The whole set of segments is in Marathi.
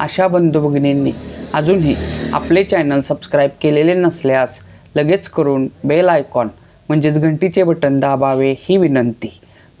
अशा बंधू भगिनींनी अजूनही आपले चॅनल सबस्क्राईब केलेले नसल्यास लगेच करून बेल आयकॉन म्हणजेच घंटीचे बटन दाबावे ही विनंती.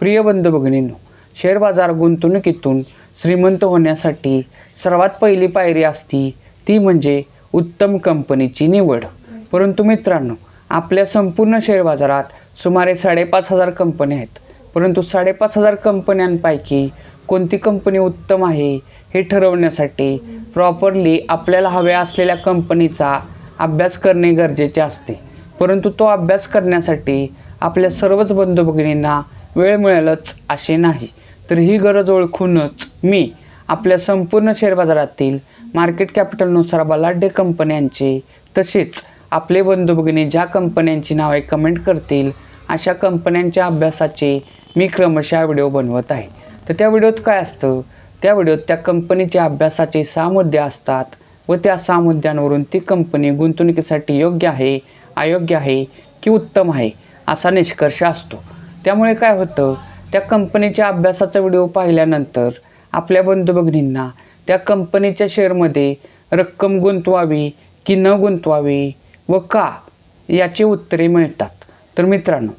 प्रिय बंधू भगिनींनो शेअर बाजार गुंतवणुकीतून श्रीमंत होण्यासाठी सर्वात पहिली पायरी असती ती म्हणजे उत्तम कंपनीची निवड. परंतु मित्रांनो आपल्या संपूर्ण शेअर बाजारात सुमारे साडेपाच हजार कंपन्या आहेत. परंतु साडेपाच हजार कंपन्यांपैकी कोणती कंपनी उत्तम आहे हे ठरवण्यासाठी प्रॉपरली आपल्याला हव्या असलेल्या कंपनीचा अभ्यास करणे गरजेचे असते. परंतु तो अभ्यास करण्यासाठी आपल्या सर्वच बंधू भगिनींना वेळ मिळेलच असे नाही. तर ही गरज ओळखूनच मी आपल्या संपूर्ण शेअर बाजारातील मार्केट कॅपिटलनुसार बलाढ्य कंपन्यांचे तसेच आपले बंधू भगिनी ज्या कंपन्यांची नावे कमेंट करतील अशा कंपन्यांच्या अभ्यासाचे मी क्रमशः व्हिडिओ बनवत आहे. तर त्या व्हिडिओत काय असतं? त्या व्हिडिओत त्या कंपनीच्या अभ्यासाचे सहा मुद्दे असतात व त्या सहा मुद्द्यांवरून ती कंपनी गुंतवणुकीसाठी योग्य आहे अयोग्य आहे की उत्तम आहे असा निष्कर्ष असतो. त्यामुळे काय होतं? त्या कंपनीच्या अभ्यासाचा व्हिडिओ पाहिल्यानंतर आपल्या बंधू भगिनींना त्या कंपनीच्या शेअरमध्ये रक्कम गुंतवावी की न गुंतवावी व का याची उत्तरे मिळतात. तर मित्रांनो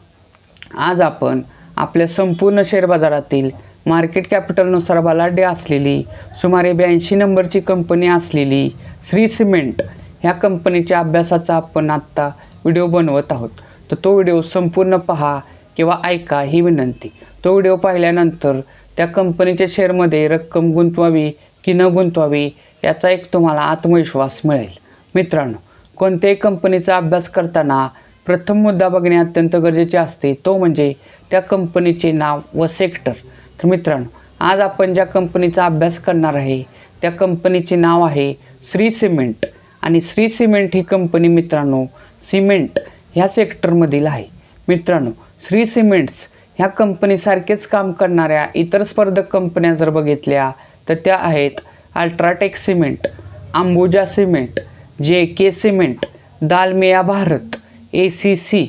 आज आपण आपल्या संपूर्ण शेअर बाजारातील मार्केट कॅपिटलनुसार बलाढ्य असलेली सुमारे ब्याऐंशी नंबरची कंपनी असलेली श्री सिमेंट ह्या कंपनीच्या अभ्यासाचा आपण आत्ता व्हिडिओ बनवत आहोत. तर तो व्हिडिओ संपूर्ण पहा किंवा ऐका ही विनंती. तो व्हिडिओ पाहिल्यानंतर त्या कंपनीच्या शेअरमध्ये रक्कम गुंतवावी की न गुंतवावी याचा एक तुम्हाला आत्मविश्वास मिळेल. मित्रांनो कोणत्याही कंपनीचा अभ्यास करताना प्रथम मुद्दा बघणे अत्यंत गरजेचे असते. तो म्हणजे त्या कंपनीचे नाव व सेक्टर. तर मित्रांनो आज आपण ज्या कंपनीचा अभ्यास करणार आहे त्या कंपनीचे नाव आहे श्री सिमेंट. आणि श्री सिमेंट ही कंपनी मित्रांनो सिमेंट ह्या सेक्टरमधील आहे. मित्रांनो श्री सिमेंट्स ह्या कंपनीसारखेच काम करणाऱ्या इतर स्पर्धक कंपन्या जर बघितल्या तर त्या आहेत UltraTech cement Ambuja cement J K cement Dalmia Bharat A C C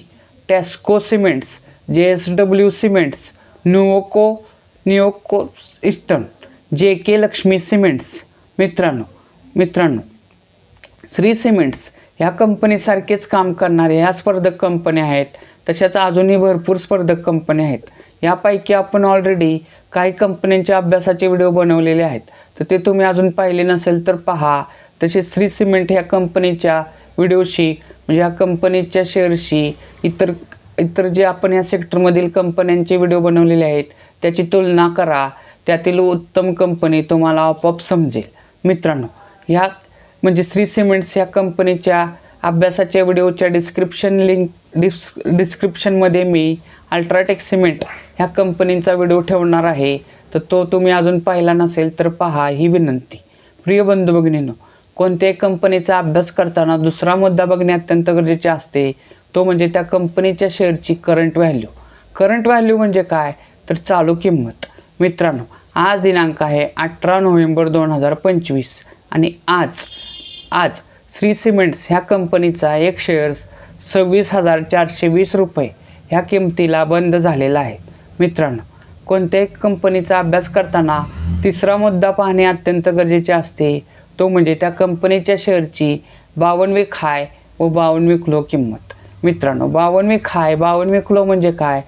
टॅस्को cements J S W cements Nuvoco निओको eastern J K Lakshmi cements मित्रांनो मित्रांनो श्री सिमेंट्स ह्या कंपनीसारखेच काम करणाऱ्या ह्या स्पर्धक कंपन्या आहेत तशाच अजूनही भरपूर स्पर्धक कंपन्या आहेत. यापैकी आपण ऑलरेडी काही कंपन्यांच्या अभ्यासाचे व्हिडिओ बनवलेले आहेत. तर ते तुम्ही अजून पाहिले नसेल तर पहा. तसेच श्री सिमेंट ह्या कंपनीच्या व्हिडिओशी म्हणजे ह्या कंपनीच्या शेअरशी इतर इतर जे आपण या सेक्टरमधील कंपन्यांचे व्हिडिओ बनवलेले आहेत त्याची तुलना करा. त्यातील उत्तम कंपनी तुम्हाला आपोआप समजेल. मित्रांनो ह्या म्हणजे श्री सिमेंट्स ह्या कंपनीच्या अभ्यासाच्या व्हिडिओच्या डिस्क्रिप्शन लिंक डिस् डिस्क्रिप्शनमध्ये मी अल्ट्राटेक सिमेंट ह्या कंपनीचा व्हिडिओ ठेवणार आहे. तर तो तुम्ही अजून पाहिला नसेल तर पहा ही विनंती. प्रिय बंधू भगिनीनो कोणत्याही कंपनीचा अभ्यास करताना दुसरा मुद्दा बघणे अत्यंत गरजेचे असते. तो म्हणजे त्या कंपनीच्या शेअरची करंट व्हॅल्यू करंट व्हॅल्यू म्हणजे काय? तर चालू किंमत. मित्रांनो आज दिनांक आहे अठरा नोव्हेंबर दोन हजार पंचवीस आणि आज आज श्री सिमेंट्स ह्या कंपनीचा एक शेअर्स सव्वीस हजार चारशे वीस रुपये ह्या किमतीला बंद झालेला आहे. मित्रांनो कोणत्याही कंपनीचा अभ्यास करताना तिसरा मुद्दा पाहणे अत्यंत गरजेचे असते. तो म्हणजे त्या कंपनीच्या शेअरची बावनवी खाय व बावनवी क्लो किंमत. मित्रांनो बावनवी खाय बावनवी क्लो म्हणजे काय?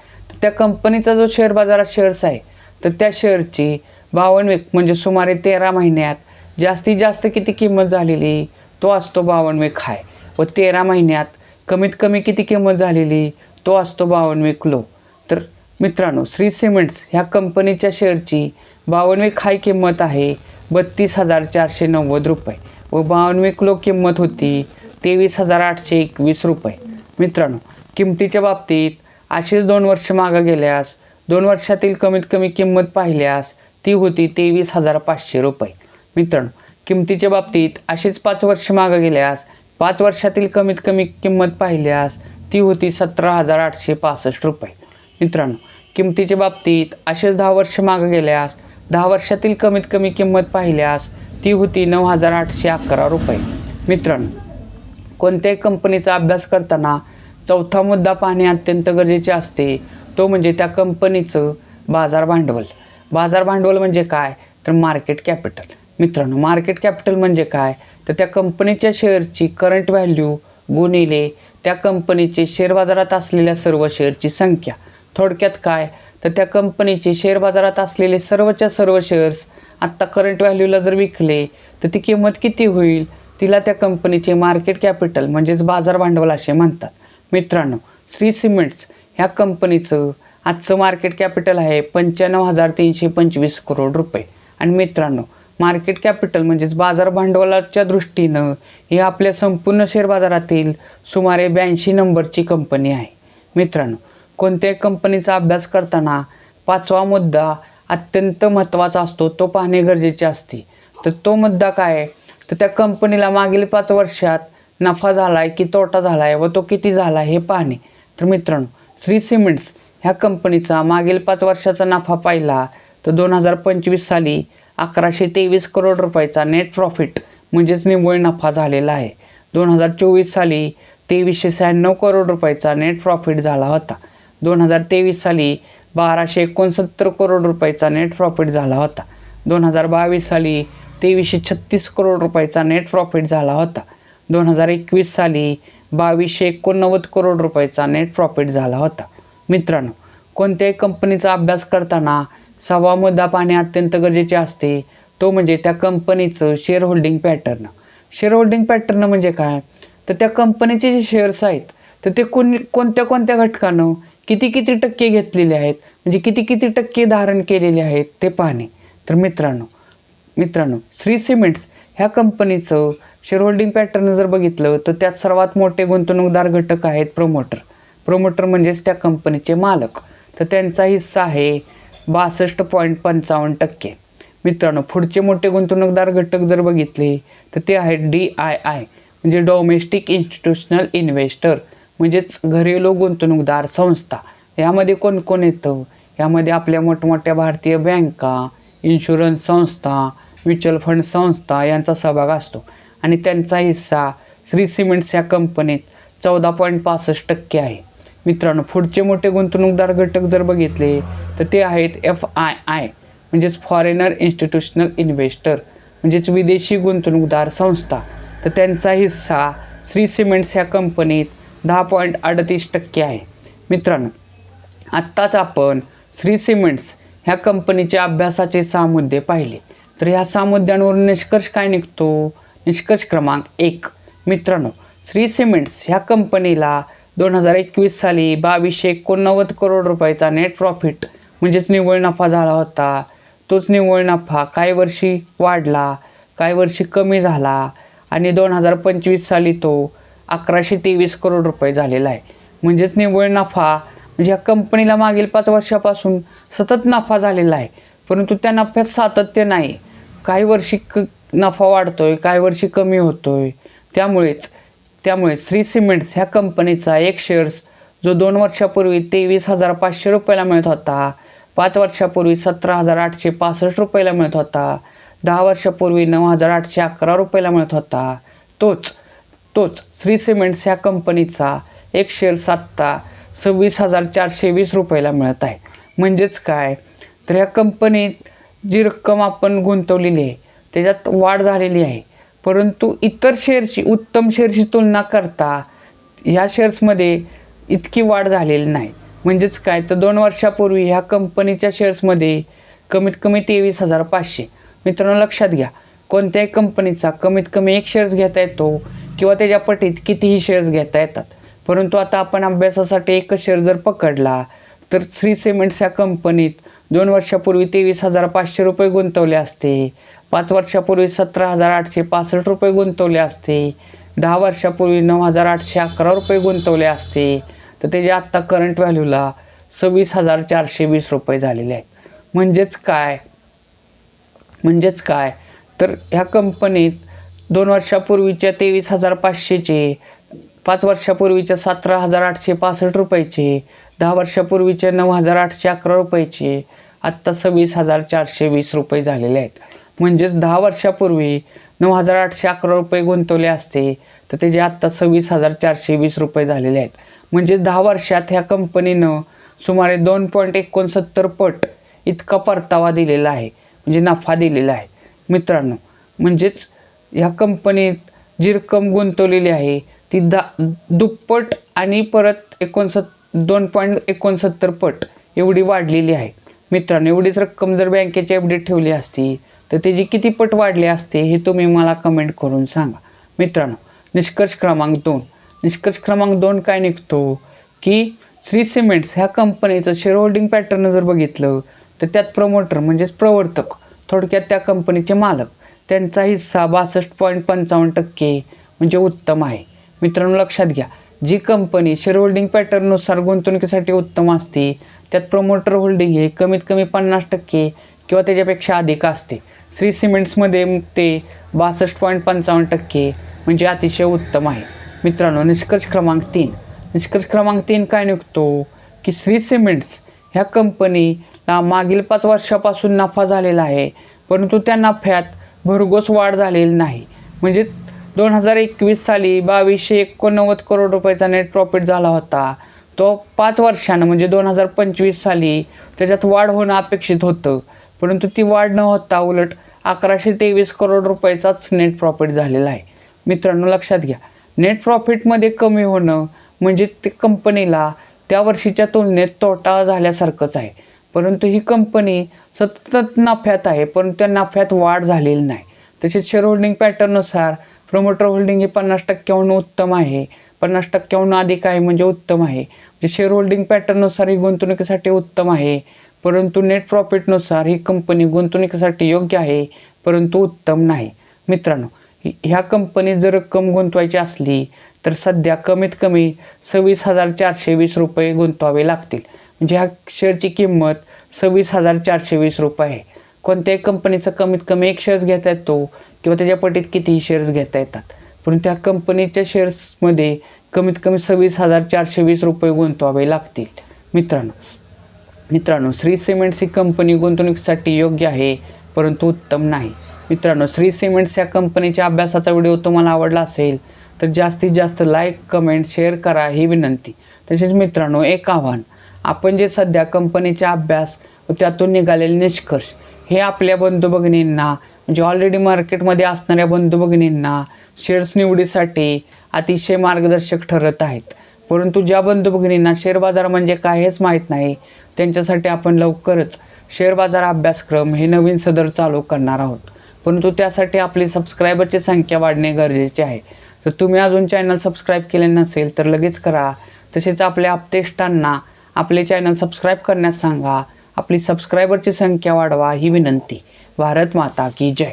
त्या कंपनीचा जो शेअर बाजारात शेअर्स आहे तर त्या शेअरची बावनवी म्हणजे सुमारे तेरा महिन्यात जास्तीत जास्त किती किंमत झालेली तो असतो बावनवे खाय व तेरा महिन्यात कमीत कमी किती किंमत झालेली तो असतो बावनवे क्लो तर मित्रांनो श्री सिमेंट्स ह्या कंपनीच्या शेअरची बावनवी खाय किंमत आहे बत्तीस हजार चारशे नव्वद रुपये. व बावनवे क्लो किंमत होती तेवीस हजार आठशे एकवीस रुपये. मित्रांनो किमतीच्या बाबतीत अशीच दोन वर्ष मागं गेल्यास दोन वर्षातील कमीत कमी किंमत पाहिल्यास ती होती तेवीस हजार पाचशे रुपये. मित्रांनो किमतीच्या बाबतीत असेच पाच वर्ष मागं गेल्यास पाच वर्षातील कमीत कमी किंमत पाहिल्यास ती होती सतरा हजार आठशे पासष्ट रुपये. मित्रांनो किमतीच्या बाबतीत असेच दहा वर्ष मागं गेल्यास दहा वर्षातील कमीत कमी किंमत पाहिल्यास ती होती नऊ हजार आठशे अकरा रुपये. मित्रांनो कोणत्याही कंपनीचा अभ्यास करताना चौथा मुद्दा पाहणे अत्यंत गरजेचे असते. तो म्हणजे त्या कंपनीचं बाजार भांडवल. बाजार भांडवल म्हणजे काय? तर मार्केट कॅपिटल मित्रांनो मार्केट कॅपिटल म्हणजे काय? तर त्या कंपनीच्या शेअरची करंट व्हॅल्यू गुणिले त्या कंपनीचे शेअर बाजारात असलेल्या सर्व शेअरची संख्या. थोडक्यात काय? तर त्या कंपनीचे शेअर बाजारात असलेले सर्वच्या सर्व शेअर्स आत्ता करंट व्हॅल्यूला जर विकले तर ती किंमत किती होईल? तिला त्या कंपनीचे मार्केट कॅपिटल म्हणजेच बाजार भांडवल असे म्हणतात. मित्रांनो श्री सिमेंट्स ह्या कंपनीचं आजचं मार्केट कॅपिटल आहे पंच्याण्णव हजार तीनशे पंचवीस करोड रुपये. आणि मित्रांनो मार्केट कॅपिटल म्हणजेच बाजार भांडवलाच्या दृष्टीनं ही आपल्या संपूर्ण शेअर बाजारातील सुमारे ब्याऐंशी नंबरची कंपनी आहे. मित्रांनो कोणत्याही कंपनीचा अभ्यास करताना पाचवा मुद्दा अत्यंत महत्त्वाचा असतो तो पाहणे गरजेचे असते. तर तो मुद्दा काय? आहे तर त्या कंपनीला मागील पाच वर्षात नफा झाला आहे की तोटा झाला आहे व तो किती झाला आहे हे पाहणे. तर मित्रांनो श्री सिमेंट्स ह्या कंपनीचा मागील पाच वर्षाचा नफा पाहिला तर दोन हजार पंचवीस साली अकराशे तेवीस करोड रुपयाचा नेट प्रॉफिट म्हणजेच निव्वळ नफा झालेला आहे. दोन हजार चोवीस साली तेवीसशे शहाण्णव करोड रुपयाचा नेट प्रॉफिट झाला होता. दोन हजार तेवीस साली बाराशे एकोणसत्तर करोड रुपयाचा नेट प्रॉफिट झाला होता. दोन हजार बावीस साली तेवीसशे छत्तीस करोड रुपयाचा नेट प्रॉफिट झाला होता. दोन हजार एकवीस साली बावीसशे एकोणनव्वद करोड रुपयाचा नेट प्रॉफिट झाला होता. मित्रांनो कोणत्याही कंपनीचा अभ्यास करताना सहावा मुद्दा पाहणे अत्यंत गरजेचे असते. तो म्हणजे त्या कंपनीचं share holding pattern share holding pattern म्हणजे काय? तर त्या कंपनीचे जे शेअर्स आहेत तर ते कोण कोणत्या कोणत्या घटकानं किती किती टक्के घेतलेले आहेत? म्हणजे किती किती टक्के धारण केलेले आहेत ते पाहणे. तर मित्रांनो मित्रांनो श्री सिमेंट्स ह्या कंपनीचं शेअर होल्डिंग पॅटर्न जर बघितलं तर त्यात सर्वात मोठे गुंतवणूकदार घटक आहेत प्रोमोटर प्रोमोटर म्हणजेच त्या कंपनीचे मालक. तर त्यांचा हिस्सा आहे बासष्ट पॉईंट पंचावन्न टक्के. मित्रांनो पुढचे मोठे गुंतवणूकदार घटक जर बघितले तर ते आहेत डी आय आय म्हणजे डोमेस्टिक इन्स्टिट्यूशनल इन्व्हेस्टर म्हणजेच घरेलू गुंतवणूकदार संस्था. यामध्ये कोण कोण येतं? यामध्ये आपल्या मोठमोठ्या भारतीय बँका इन्शुरन्स संस्था म्युच्युअल फंड संस्था यांचा सहभाग असतो. आणि त्यांचा हिस्सा श्री सिमेंट्स या कंपनीत चौदा पॉईंट पासष्ट टक्के आहे. मित्रांनो पुढचे मोठे गुंतवणूकदार घटक जर बघितले तर ते आहेत एफ आय आय म्हणजेच फॉरेनर इन्स्टिट्यूशनल इन्व्हेस्टर म्हणजेच विदेशी गुंतवणूकदार संस्था. तर त्यांचा हिस्सा श्री सिमेंट्स ह्या कंपनीत दहा पॉईंट अडतीस टक्के आहे. मित्रांनो आत्ताच आपण श्री सिमेंट्स ह्या कंपनीच्या अभ्यासाचे सहा मुद्दे पाहिले. तर ह्या सहा मुद्द्यांवरून निष्कर्ष काय निघतो? निष्कर्ष क्रमांक एक. मित्रांनो श्री सिमेंट्स ह्या कंपनीला दोन हजार एकवीस साली बावीसशे एकोणनव्वद करोड रुपयाचा नेट प्रॉफिट म्हणजेच निव्वळ नफा झाला होता. तोच निव्वळ नफा काही वर्षी वाढला काही वर्षी कमी झाला आणि दोन हजार पंचवीस साली तो अकराशे तेवीस करोड रुपये झालेला आहे. म्हणजेच निव्वळ नफा म्हणजे ह्या कंपनीला मागील पाच वर्षापासून सतत नफा झालेला आहे. परंतु त्या नफ्यात सातत्य नाही. काही वर्षी क नफा वाढतोय काय वर्षी कमी होतोय. त्यामुळेच त्यामुळे श्री सिमेंट्स ह्या कंपनीचा एक शेअर्स जो दोन वर्षापूर्वी तेवीस हजार पाचशे रुपयाला मिळत होता पाच वर्षापूर्वी सतरा हजार आठशे पासष्ट रुपयाला मिळत होता दहा वर्षापूर्वी नऊ हजार आठशे अकरा रुपयाला मिळत होता. तोच तोच श्री सिमेंट्स ह्या कंपनीचा एक शेअर्स आत्ता सव्वीस हजार चारशे वीस रुपयाला मिळत आहे. म्हणजेच काय? तर ह्या कंपनीत जी रक्कम आपण गुंतवलेली आहे त्याच्यात वाढ झालेली आहे. परंतु इतर शेअर्सची उत्तम शेअरशी तुलना करता ह्या शेअर्समध्ये इतकी वाढ झालेली नाही. म्हणजेच काय? तर दोन वर्षापूर्वी ह्या कंपनीच्या शेअर्समध्ये कमीत कमी तेवीस हजार पाचशे. मित्रांनो लक्षात घ्या. कोणत्याही कंपनीचा कमीत कमी एक शेअर्स घेता येतो किंवा त्याच्या पटीत कितीही शेअर्स घेता येतात. परंतु आता आपण अभ्यासासाठी एकच शेअर जर पकडला तर श्री सिमेंट्स या कंपनीत दोन वर्षापूर्वी तेवीस हजार पाचशे रुपये गुंतवले असते. पाच वर्षापूर्वी सतरा हजार आठशे पासष्ट रुपये गुंतवले असते. दहा वर्षापूर्वी नऊ हजार आठशे अकरा रुपये गुंतवले असते. तर त्याचे आत्ता करंट व्हॅल्यूला सव्वीस हजार चारशे वीस रुपये झालेले आहेत. म्हणजेच काय? म्हणजेच काय? तर ह्या कंपनीत दोन वर्षापूर्वीच्या तेवीस हजार पाचशेचे पाच वर्षापूर्वीच्या सतरा हजार आठशे पासष्ट रुपयाचे दहा वर्षापूर्वीच्या नऊ हजार आठशे अकरा रुपयाचे आत्ता सव्वीस हजार चारशे वीस रुपये झालेले आहेत. म्हणजेच दहा वर्षापूर्वी नऊ हजार आठशे अकरा रुपये गुंतवले असते तर त्याचे आत्ता सव्वीस हजार चारशे वीस रुपये झालेले आहेत. म्हणजेच दहा वर्षात ह्या कंपनीनं सुमारे दोन पॉईंट एकोणसत्तर पट इतका परतावा दिलेला आहे म्हणजे नफा दिलेला आहे. मित्रांनो म्हणजेच ह्या कंपनीत जी रक्कम गुंतवलेली आहे ती दा दुप्पट आणि परत एकोणसत् दोन पॉईंट एकोणसत्तर पट एवढी वाढलेली आहे. मित्रांनो एवढीच रक्कम जर बँकेची एफ ठेवली असती तर त्याची किती पट वाढली असते हे तुम्ही मला कमेंट करून सांगा. मित्रांनो निष्कर्ष क्रमांक दोन. निष्कर्ष क्रमांक दोन काय निघतो? की श्री सिमेंट्स ह्या कंपनीचं शेअर होल्डिंग पॅटर्न जर बघितलं तर त्यात प्रमोटर म्हणजेच प्रवर्तक थोडक्यात त्या कंपनीचे मालक त्यांचा हिस्सा बासष्ट पॉईंट पंचावन्न टक्के म्हणजे उत्तम आहे. मित्रांनो लक्षात घ्या जी कंपनी शेअर होल्डिंग पॅटर्ननुसार गुंतवणुकीसाठी उत्तम असते त्यात प्रमोटर होल्डिंग हे कमीत कमी पन्नास टक्के किंवा त्याच्यापेक्षा अधिक असते. श्री सिमेंट्समध्ये ते बासष्ट पॉईंट पंचावन्न टक्के म्हणजे अतिशय उत्तम आहे. मित्रांनो निष्कर्ष क्रमांक तीन. निष्कर्ष क्रमांक तीन काय निघतो? की श्री सिमेंट्स ह्या कंपनीला मागील पाच वर्षापासून नफा झालेला आहे परंतु त्या नफ्यात भरघोस वाढ झालेली नाही. म्हणजे दोन हजार एकवीस साली बावीसशे एकोणनव्वद करोड रुपयाचा नेट प्रॉफिट झाला होता. तो पाच वर्षानं म्हणजे दोन हजार पंचवीस साली त्याच्यात वाढ होणं अपेक्षित होतं. परंतु ती वाढ न होता उलट अकराशे तेवीस करोड रुपयाचाच नेट प्रॉफिट झालेला आहे. मित्रांनो लक्षात घ्या. नेट प्रॉफिटमध्ये कमी होणं म्हणजे ते कंपनीला त्या वर्षीच्या तुलनेत तोटा झाल्यासारखंच आहे. परंतु ही कंपनी सतत नफ्यात आहे परंतु त्या नफ्यात वाढ झालेली नाही. तसेच शेअर होल्डिंग पॅटर्ननुसार प्रमोटर होल्डिंग हे पन्नास टक्क्याहून उत्तम आहे. पन्नास टक्क्याहून अधिक आहे म्हणजे उत्तम आहे. म्हणजे शेअर होल्डिंग पॅटर्ननुसार ही गुंतवणुकीसाठी उत्तम आहे. परंतु नेट प्रॉफिटनुसार ही कंपनी गुंतवणुकीसाठी योग्य आहे परंतु उत्तम नाही. मित्रांनो ह्या कंपनीत जर रक्कम गुंतवायची असली तर सध्या कमीत कमी सव्वीस हजार चारशे वीस रुपये गुंतवावे लागतील. म्हणजे ह्या शेअरची किंमत सव्वीस हजार चारशे वीस रुपये आहे. कोणत्याही कंपनीचं कमीत कमी एक शेअर्स घेता येतो किंवा त्याच्या पटीत कितीही शेअर्स घेता येतात. परंतु त्या कंपनीच्या शेअर्समध्ये कमीत कमी सव्वीस हजार चारशे वीस रुपये गुंतवावे लागतील. मित्रांनो मित्रांनो श्री सिमेंट्स ही कंपनी गुंतवणुकीसाठी योग्य आहे परंतु उत्तम नाही. मित्रांनो श्री सिमेंट्स या कंपनीच्या अभ्यासाचा व्हिडिओ तुम्हाला आवडला असेल तर जास्तीत जास्त लाईक कमेंट शेअर करा ही विनंती. तसेच मित्रांनो एक आव्हान. आपण जे सध्या कंपनीचा अभ्यास व त्यातून निघालेले निष्कर्ष हे आपल्या बंधू भगिनींना म्हणजे ऑलरेडी मार्केटमध्ये असणाऱ्या बंधू भगिनींना शेअर्स निवडीसाठी अतिशय मार्गदर्शक ठरत आहेत. परंतु ज्या बंधुभगिनींना शेअर बाजार म्हणजे काय हेच माहीत नाही त्यांच्यासाठी आपण लवकरच शेअर बाजार अभ्यासक्रम हे नवीन सदर चालू करणार आहोत. परंतु त्यासाठी आपली सबस्क्रायबरची संख्या वाढणे गरजेचे आहे. तर तुम्ही अजून चॅनल सबस्क्राईब केले नसेल तर लगेच करा. तसेच आपल्या अपतेष्टांना आपले चॅनल सबस्क्राईब करण्यास सांगा. आपली सबस्क्रायबरची संख्या वाढवा ही विनंती. भारत माता की जय.